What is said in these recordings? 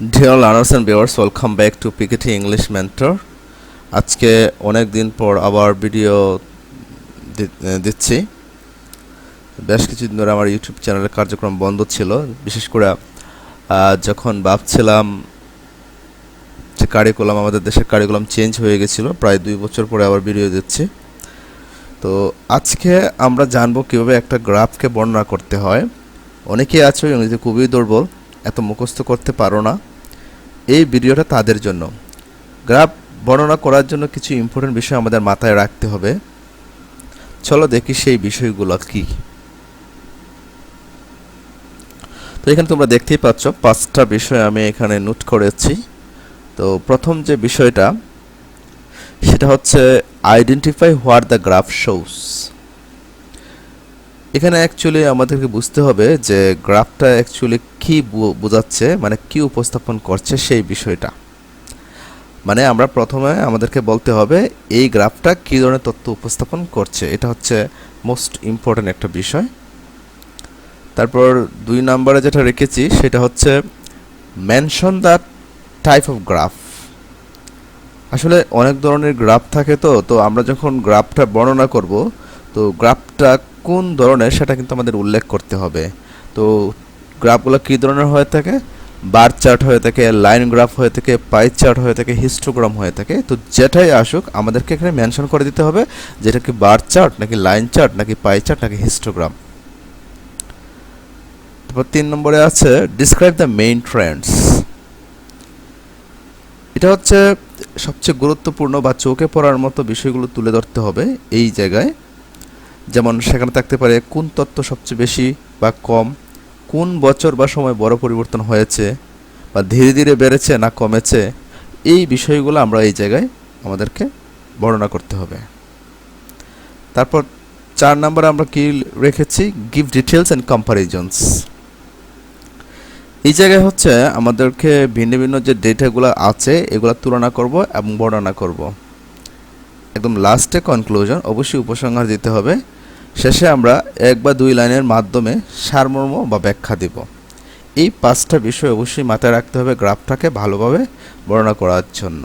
Dear learners and viewers, welcome back to PKT English Mentor. আজকে অনেক দিন পর আবার ভিডিও দিচ্ছি। বেশ কিছুদিন ধরে আমার ইউটিউব চ্যানেলের কার্যক্রম বন্ধ ছিল। বিশেষ করে যখন ভাবছিলাম যে কারিকুলাম আমাদের দেশের কারিকুলাম চেঞ্জ হয়ে গেছিল প্রায় দুই বছর পরে আবার ভিডিও দিচ্ছি। তো আজকে আমরা জানব কীভাবে একটা গ্রাফকে বর্ণনা করতে হয়। অনেকেই আছো ইংরেজিতে খুবই দুর্বল। এত মুখস্থ করতে পারো না। এই ভিডিওটা তাদের জন্য। গ্রাফ বর্ণনা করার জন্য কিছু ইম্পর্টেন্ট বিষয় আমাদের মাথায় রাখতে হবে। চলো দেখি সেই বিষয়গুলো কি। তো এখানে তোমরা দেখতেই পাচ্ছ, পাঁচটা বিষয় আমি এখানে নোট করেছি। তো প্রথম যে বিষয়টা, সেটা হচ্ছে identify what the graph shows এখানে অ্যাকচুয়ালি আমাদেরকে বুঝতে হবে যে গ্রাফটা অ্যাকচুয়ালি কী বোঝাচ্ছে মানে কি উপস্থাপন করছে সেই বিষয়টা। মানে আমরা প্রথমে আমাদেরকে বলতে হবে এই গ্রাফটা কী ধরনের তথ্য উপস্থাপন করছে, এটা হচ্ছে মোস্ট ইম্পর্ট্যান্ট একটা বিষয়। তারপর দুই নম্বরে যেটা রেখেছি, সেটা হচ্ছে mention the type of graph আসলে অনেক ধরনের গ্রাফ থাকে তো তো আমরা যখন গ্রাফটা বর্ণনা করব, তো গ্রাফটা কোন ধরনের সেটা কিন্তু আমাদের উল্লেখ করতে হবে। তো গ্রাফগুলো কী ধরনের হয়ে থাকে? বার চার্ট হয়ে থাকে, লাইন গ্রাফ হয়ে থাকে, পাই চার্ট হয়ে থাকে, হিস্টোগ্রাম হয়ে থাকে। তো যেটাই আসুক, আমাদেরকে এখানে মেনশন করে দিতে হবে যেটা কি বার চার্ট নাকি লাইন চার্ট নাকি পাই চার্ট নাকি হিস্টোগ্রাম। তারপর তিন নম্বরে আছে ডিসক্রাইব দ্য মেইন ট্রেন্ডস এটা হচ্ছে সবচেয়ে গুরুত্বপূর্ণ বা চোখে পড়ার মতো বিষয়গুলো তুলে ধরতে হবে এই জায়গায়। যেমন সেখানে থাকতে পারে কোন তত্ত্ব সবচেয়ে বেশি বা কম, কোন বছর বা সময় বড় পরিবর্তন হয়েছে বা ধীরে ধীরে বেড়েছে না কমেছে, এই বিষয়গুলো আমরা এই জায়গায় আমাদেরকে বর্ণনা করতে হবে। তারপর চার নম্বরে আমরা কি রেখেছি? গিভ ডিটেলস অ্যান্ড কম্পারিজনস এই জায়গায় হচ্ছে আমাদেরকে ভিন্ন ভিন্ন যে ডেটাগুলো আছে, এগুলো তুলনা করব এবং বর্ণনা করব। একদম লাস্টে কনক্লুশন অবশ্যই উপসংহার দিতে হবে। শেষে আমরা এক বা দুই লাইনের মাধ্যমে সারমর্ম বা ব্যাখ্যা দিব। এই পাঁচটা বিষয় অবশ্যই মাথায় রাখতে হবে গ্রাফটাকে ভালোভাবে বর্ণনা করার জন্য।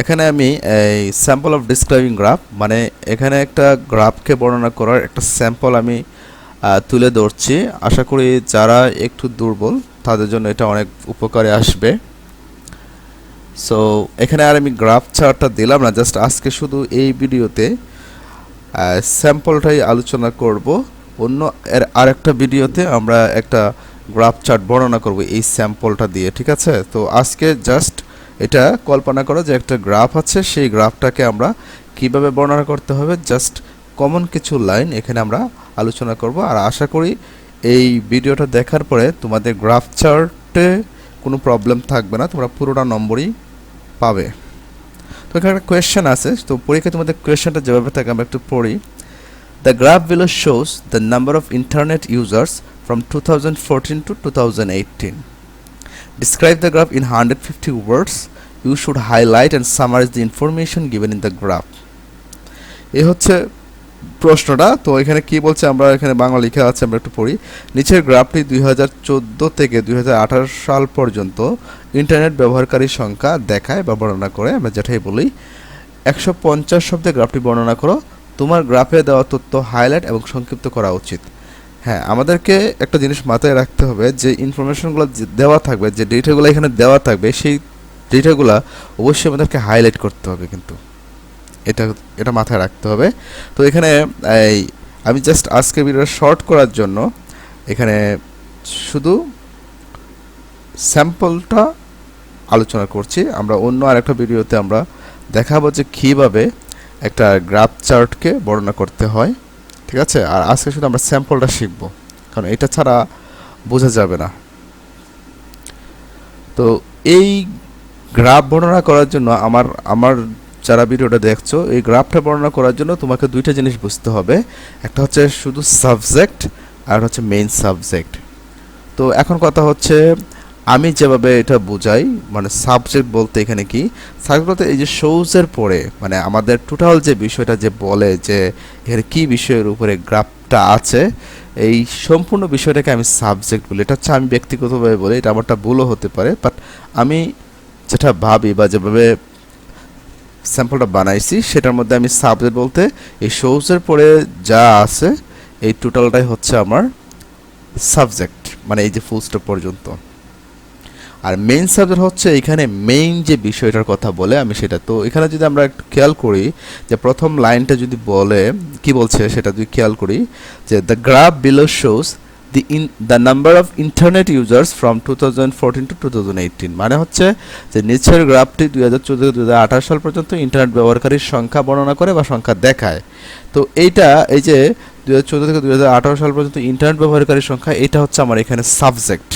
এখানে আমি এই স্যাম্পল অফ ডিসক্রাইবিং গ্রাফ মানে এখানে একটা গ্রাফকে বর্ণনা করার একটা স্যাম্পল আমি তুলে ধরছি। আশা করি যারা একটু দুর্বল, তাদের জন্য এটা অনেক উপকারে আসবে। সো এখানে আর আমি গ্রাফ চার্টটা দিলাম না জাস্ট আজকে শুধু এই ভিডিওতে স্যাম্পলটাই আলোচনা করব। অন্য এর আরেকটা ভিডিওতে আমরা একটা গ্রাফ চার্ট বর্ণনা করব এই স্যাম্পলটা দিয়ে, ঠিক আছে? তো আজকে জাস্ট এটা কল্পনা করো যে একটা গ্রাফ আছে, সেই গ্রাফটাকে আমরা কীভাবে বর্ণনা করতে হবে, জাস্ট কমন কিছু লাইন এখানে আমরা আলোচনা করব। আর আশা করি এই ভিডিওটা দেখার পরে তোমাদের গ্রাফ চার্টে কোনো প্রবলেম থাকবে না, তোমরা পুরোটা নম্বরই পাবে। তো এখানে একটা কোয়েশ্চেন আছে, তো পরীক্ষায় তোমাদের কোয়েশ্চেনটা যেভাবে থাকে আমরা একটু পড়ি the graph below shows the number of internet users from two thousand fourteen to two thousand eighteen Describe the graph in 150 words. You should highlight and summarize the information given in the graph. এই হচ্ছে প্রশ্নটা, তো এখানে কি বলছে আমরা এখানে বাংলা লেখা আছে, আমরা একটু পড়ি নিচের গ্রাফটি দুই হাজার চোদ্দ থেকে দুই হাজার আঠারো সাল পর্যন্ত ইন্টারনেট ব্যবহারকারীর সংখ্যা দেখায় বা বর্ণনা করে, আমরা যেটাই বলি, একশো পঞ্চাশ শব্দে গ্রাফটি বর্ণনা করো। তোমার গ্রাফে দেওয়া তথ্য হাইলাইট এবং সংক্ষিপ্ত করা উচিত। হ্যাঁ আমাদেরকে একটা জিনিস মাথায় রাখতে হবে যে ইনফরমেশনগুলো দেওয়া থাকবে, যে ডেটাগুলো এখানে দেওয়া থাকবে, সেই ডেটাগুলো অবশ্যই আমাদেরকে হাইলাইট করতে হবে কিন্তু। এটা এটা মাথায় রাখতে হবে। তো এখানে, এই, আমি জাস্ট আজকে ভিডিওটা শর্ট করার জন্য এখানে শুধু স্যাম্পলটা আলোচনা করছি। আমরা অন্য আরেকটা ভিডিওতে আমরা দেখাবো যে কীভাবে একটা গ্রাফ চার্টকে বর্ণনা করতে হয়। ঠিক আছে? আর আজকে শুধু আমরা স্যাম্পলটা শিখব, কারণ এটা ছাড়া বোঝা যাবে না। তো এই গ্রাফ বর্ণনা করার জন্য আমার আমার যারা ভিডিওটা দেখছ, এই গ্রাফটা বর্ণনা করার জন্য তোমাকে দুইটা জিনিস বুঝতে হবে। একটা হচ্ছে শুধু সাবজেক্ট, আর হচ্ছে মেইন সাবজেক্ট তো এখন কথা হচ্ছে আমি যেভাবে এটা বুঝাই মানে সাবজেক্ট বলতে এখানে কি? সাবজেক্ট বলতে এই যে শোজের পরে মানে আমাদের টোটাল যে বিষয়টা যে বলে যে এর কি বিষয়ের উপরে গ্রাফটা আছে, এই সম্পূর্ণ বিষয়টাকে আমি সাবজেক্ট বলি। এটা হচ্ছে আমি ব্যক্তিগতভাবে বলি, এটা আমারটা ভুলও হতে পারে বাট আমি যেটা ভাবি বা যেভাবে স্যাম্পলটা বানাইছি, সেটার মধ্যে আমি সাবজেক্ট বলতে এই শোজের পরে যা আছে, এই টোটালটাই হচ্ছে আমার সাবজেক্ট মানে এই যে ফুল স্টপ পর্যন্ত। আর মেইন সাবজেক্ট হচ্ছে এখানে মেইন যে বিষয়টার কথা বলে, আমি সেটা তো এখানে যদি আমরা একটু খেয়াল করি যে প্রথম লাইনটা যদি বলে, কি বলছে সেটা যদি খেয়াল করি যে the graph below shows the in the number of internet users from two thousand fourteen to two thousand eighteen মানে হচ্ছে যে নিচের গ্রাফটি দুই হাজার চোদ্দ দুই হাজার আঠারো সাল পর্যন্ত ইন্টারনেট ব্যবহারকারীর সংখ্যা বর্ণনা করে বা সংখ্যা দেখায়। তো এইটা, এই যে দুই হাজার চোদ্দ থেকে দুই হাজার আঠারো সাল পর্যন্ত ইন্টারনেট ব্যবহারকারীর সংখ্যা, এটা হচ্ছে আমার এখানে সাবজেক্ট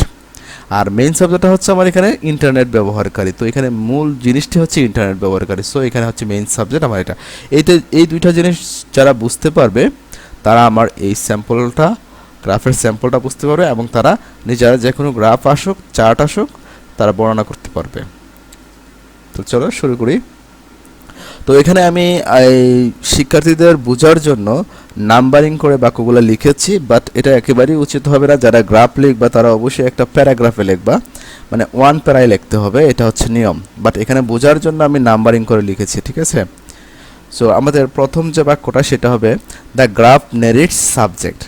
আর মেইন সাবজেক্টটা হচ্ছে আমার এখানে ইন্টারনেট ব্যবহারকারী। তো এখানে মূল জিনিসটি হচ্ছে ইন্টারনেট ব্যবহারকারী। সো এখানে হচ্ছে মেইন সাবজেক্ট আমার এটা। এইটা, এই দুইটা জিনিস যারা বুঝতে পারবে, তারা আমার এই স্যাম্পলটা গ্রাফের স্যাম্পলটা বুঝতে পারবে এবং তারা নিজেরা যে কোনো গ্রাফ আসুক চার্ট আসুক, তারা বর্ণনা করতে পারবে। তো চলো শুরু করি। তো এখানে আমি শিক্ষার্থীদের বোঝার জন্য নাম্বারিং করে বাক্যগুলো লিখেছি বাট এটা একেবারেই উচিত হবে না। যারা গ্রাফ লিখবা, তারা অবশ্যই একটা প্যারাগ্রাফে লিখবা। মানে ওয়ান প্যারায় লিখতে হবে, এটা হচ্ছে নিয়ম। বাট এখানে বোঝার জন্য আমি নাম্বারিং করে লিখেছি, ঠিক আছে? সো আমাদের প্রথম যে বাক্যটা, সেটা হবে দ্য গ্রাফ নেরিটস সাবজেক্ট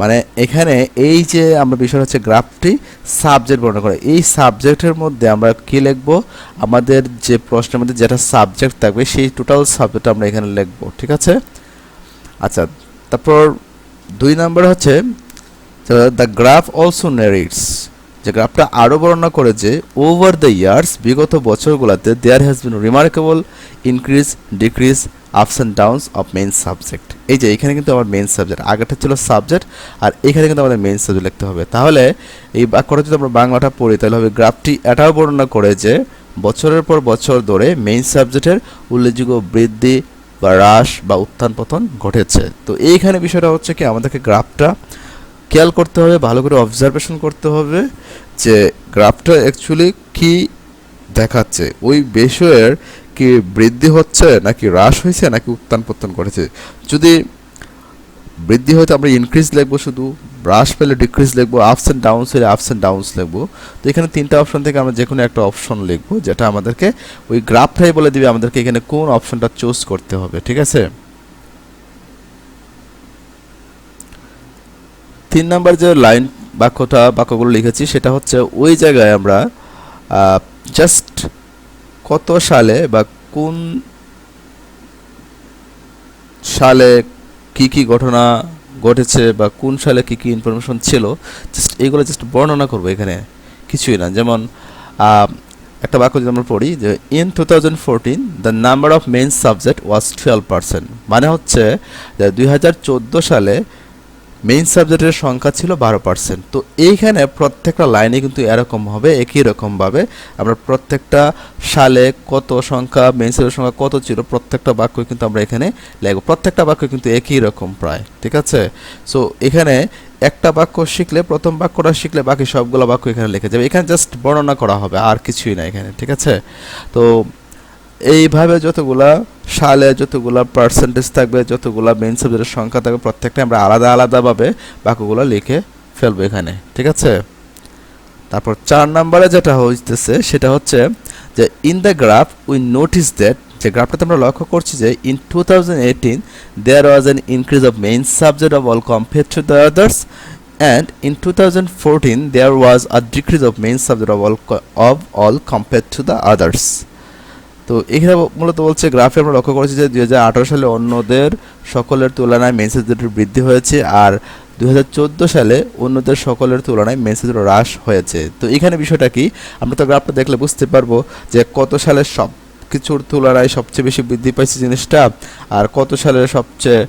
মানে এখানে এই যে আমরা বিষয় হচ্ছে গ্রাফটি সাবজেক্ট বর্ণনা করে, এই সাবজেক্টের মধ্যে আমরা কি লিখব? আমাদের যে প্রশ্নের মধ্যে যেটা সাবজেক্ট থাকবে, সেই টোটাল সাবজেক্ট আমরা এখানে লিখব, ঠিক আছে? আচ্ছা তারপর দুই নাম্বার হচ্ছে দ্য গ্রাফ অলসো নেরিটস যে গ্রাফটা আরও বর্ণনা করে যে ওভার দ্য ইয়ার্স বিগত বছরগুলোতে there has been remarkable increase decrease ups and downs of main subject এই যে এখানে কিন্তু আমার মেইন সাবজেক্ট আগেরটা ছিল সাবজেক্ট আর এখানে কিন্তু আমাদের মেন সাবজেক্ট লিখতে হবে। তাহলে এই বাক্যটা যদি আমরা বাংলাটা পড়ি, তাহলে হবে গ্রাফটি এটাও বর্ণনা করে যে, বছরের পর বছর ধরে মেইন সাবজেক্টের উল্লেখযোগ্য বৃদ্ধি বা হ্রাস বা উত্থান পতন ঘটেছে। তো এইখানে বিষয়টা হচ্ছে কি, আমাদেরকে গ্রাফটা খেয়াল করতে হবে, ভালো করে অবজারভেশন করতে হবে যে গ্রাফটা অ্যাকচুয়ালি কি দেখাচ্ছে। ওই বিষয়ের কি বৃদ্ধি হচ্ছে নাকি হ্রাস হয়েছে নাকি উত্থান পতন করেছে যদি বৃদ্ধি হয়তো আমরা ইনক্রিজ লিখব শুধু, হ্রাস পেলে ডিক্রিজ লিখব আপস অ্যান্ড ডাউনস হলে আপস অ্যান্ড ডাউনস লিখব। তো এখানে তিনটা অপশন থেকে আমরা যে কোনো একটা অপশন লিখব, যেটা আমাদেরকে ওই গ্রাফটাই বলে দিবে আমাদেরকে এখানে কোন অপশনটা চুজ করতে হবে, ঠিক আছে? তিন নাম্বার যে লাইন বাক্যটা, বাক্যগুলো লিখেছি, সেটা হচ্ছে, ওই জায়গায় আমরা জাস্ট কত সালে বা কোন সালে কি কি ঘটনা ঘটেছে বা কোন সালে কি কি ইনফরমেশন ছিল জাস্ট এগুলো জাস্ট বর্ণনা করব এখানে। কিছুই না। যেমন একটা বাক্য যদি আমরা পড়ি যে in two thousand fourteen the number of main subject was twelve percent মানে হচ্ছে দুই সালে মেইন সাবজেক্টের সংখ্যা ছিল বারো পার্সেন্ট তো এইখানে প্রত্যেকটা লাইনে কিন্তু এরকম হবে, একই রকমভাবে আমরা প্রত্যেকটা সালে কত সংখ্যা মেইন সাবজেক্টের সংখ্যা কত ছিল, প্রত্যেকটা বাক্য কিন্তু আমরা এখানে লিখব। প্রত্যেকটা বাক্য কিন্তু একই রকম প্রায়, ঠিক আছে? সো এখানে একটা বাক্য শিখলে, প্রথম বাক্যটা শিখলে বাকি সবগুলো বাক্য এখানে লিখে যাবে। এখানে জাস্ট বর্ণনা করা হবে, আর কিছুই না এখানে, ঠিক আছে? তো এইভাবে যতগুলা সালে যতগুলা পার্সেন্টেজ থাকবে যতগুলা মেইন সাবজেক্টের সংখ্যা থাকবে প্রত্যেকটা আমরা আলাদা আলাদাভাবে বাক্যগুলো লিখে ফেলব এখানে ঠিক আছে? তারপর চার নাম্বারে যেটা হইতেছে সেটা হচ্ছে যে in the graph we notice that যে গ্রাফটাতে আমরা লক্ষ্য করছি যে in two thousand eighteen there was an increase of main subject of all compare to the others and in 2014 there was a decrease of main subject of all, of all compared to the others. তো এখানে মূলত বলছে, গ্রাফে আমরা লক্ষ্য করেছি যে দুই হাজার আঠেরো সালে অন্যদের সকলের তুলনায় মেসেজের বৃদ্ধি হয়েছে আর দুই হাজার চোদ্দ সালে অন্যদের সকলের তুলনায় মেসেজের হ্রাস হয়েছে। তো এখানে বিষয়টা কি? আমরা তো গ্রাফটা দেখলে বুঝতে পারব যে কত সালে সব কিছুর তুলনায় সবচেয়ে বেশি বৃদ্ধি পাইছে জিনিসটা আর কত সালে সবচেয়ে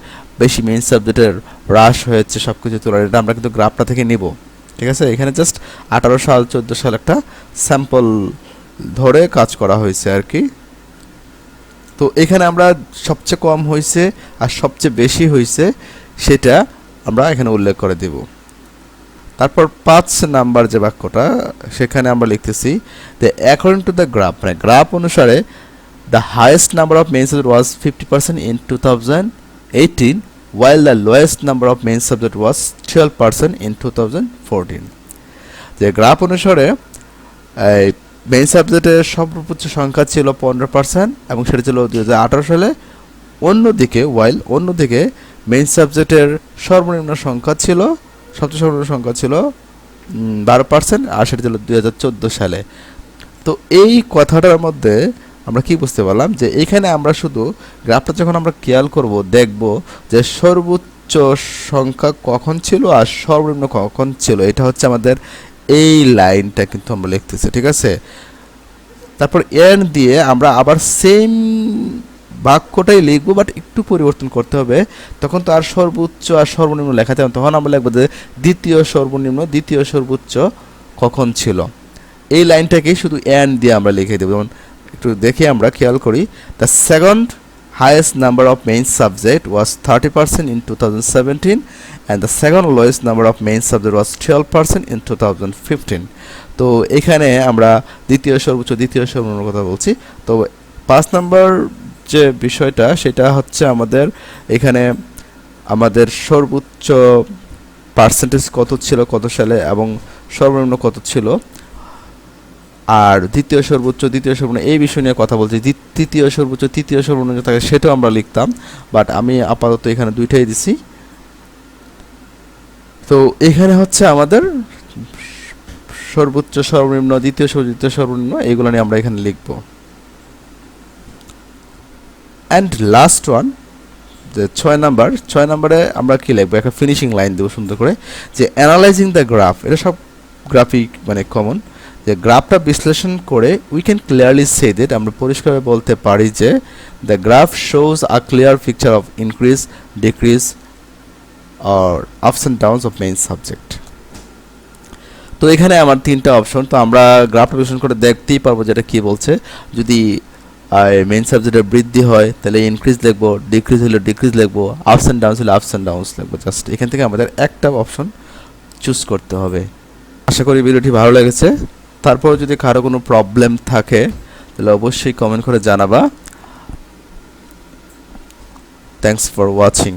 বেশি মেন সাবজেক্টের হ্রাস হয়েছে সব কিছু তুলনায়। এটা আমরা কিন্তু গ্রাফটা থেকে নিব। ঠিক আছে? এখানে জাস্ট আঠারো সাল, চোদ্দ সাল একটা স্যাম্পল ধরে কাজ করা হয়েছে আর কি। তো এখানে আমরা সবচেয়ে কম হয়েছে আর সবচেয়ে বেশি হয়েছে সেটা আমরা এখানে উল্লেখ করে দেব। তারপর পাঁচ নাম্বার যে বাক্যটা, সেখানে আমরা লিখতেছি যে অ্যাকর্ডিং টু দ্য গ্রাফ মানে গ্রাফ অনুসারে the highest number of main subject was fifty percent in two thousand eighteen while the lowest number of main subject was 12% in 2014 যে গ্রাফ অনুসারে, এই মেইন সাবজেক্টের সর্বোচ্চ সংখ্যা ছিল পনেরো পার্সেন্ট এবং সেটা ছিল দু হাজার আঠারো সালে। অন্যদিকে ওয়াইল অন্যদিকে মেইন সাবজেক্টের সর্বনিম্ন সংখ্যা ছিল, সবচেয়ে সর্বনিম্ন সংখ্যা ছিল বারো পার্সেন্ট আর সেটা ছিল দুই হাজার চোদ্দ সালে। তো এই কথাটার মধ্যে আমরা কি বুঝতে পারলাম যে এখানে আমরা শুধু গ্রাফটা যখন আমরা খেয়াল করব, দেখব যে সর্বোচ্চ সংখ্যা কখন ছিল আর সর্বনিম্ন কখন ছিল। এটা হচ্ছে আমাদের এই লাইনটা কিন্তু আমরা লিখতেছি, ঠিক আছে? তারপর এন দিয়ে আমরা আবার সেম বাক্যটাই লিখব বাট একটু পরিবর্তন করতে হবে। তখন তো আর সর্বোচ্চ আর সর্বনিম্ন লেখাতে হবে তখন আমরা লিখব যে দ্বিতীয় সর্বনিম্ন, দ্বিতীয় সর্বোচ্চ কখন ছিল? এই লাইনটাকেই শুধু এন দিয়ে আমরা লিখে দেবো। যেমন একটু দেখে আমরা খেয়াল করি the second highest number of main subject was 30% in 2017 and the second lowest number of main subject was 12% in 2015 তো এখানে আমরা দ্বিতীয় সর্বোচ্চ, দ্বিতীয় সর্বনিম্ন কথা বলছি। তো পাঁচ নাম্বার যে বিষয়টা, সেটা হচ্ছে আমাদের এখানে আমাদের সর্বোচ্চ পার্সেন্টেজ কত ছিল কত সালে এবং সর্বনিম্ন কত ছিল। আর দ্বিতীয় সর্বোচ্চ, দ্বিতীয় সর্বনিম্ন, এই বিষয় নিয়ে কথা বলছি। তৃতীয় সর্বোচ্চ, তৃতীয় সর্বনিম্ন থাকে সেটাও আমরা লিখতাম। বাট আমি আপাতত এখানে দুইটাই দিছি। তো এখানে হচ্ছে আমাদের সর্বোচ্চ, সর্বনিম্ন, দ্বিতীয় সর্বোচ্চ সর্বনিম্ন এগুলো নিয়ে আমরা এখানে লিখব। অ্যান্ড লাস্ট ওয়ান যে ছয় নাম্বার, ছয় নাম্বারে আমরা কি লিখব? একটা ফিনিশিং লাইন দেবো সুন্দর করে, যে অ্যানালাইজিং দ্য গ্রাফ এটা সব গ্রাফিক মানে কমন যে গ্রাফটা বিশ্লেষণ করে we can clearly say that আমরা পরিষ্কারভাবে বলতে পারি যে the graph shows a clear picture of increase decrease R ups and downs of main subject তো এখানে আমার তিনটা অপশন তো আমরা গ্রাফটা বিশ্লেষণ করে দেখতেই পারব যেটা কি বলছে। যদি মেইন সাবজেক্টের বৃদ্ধি হয়, তাহলে ইনক্রিজ লিখব ডিক্রিজ হলে ডিক্রিজ লিখব আপস অ্যান্ড ডাউনস হলে আপস অ্যান্ড ডাউনস লিখব। জাস্ট এখান থেকে আমাদের একটা অপশন চুজ করতে হবে। আশা করি ভিডিওটি ভালো লেগেছে। তারপর যদি কারও কোনো প্রবলেম থাকে, তাহলে অবশ্যই কমেন্ট করে জানাবা। Thanks for watching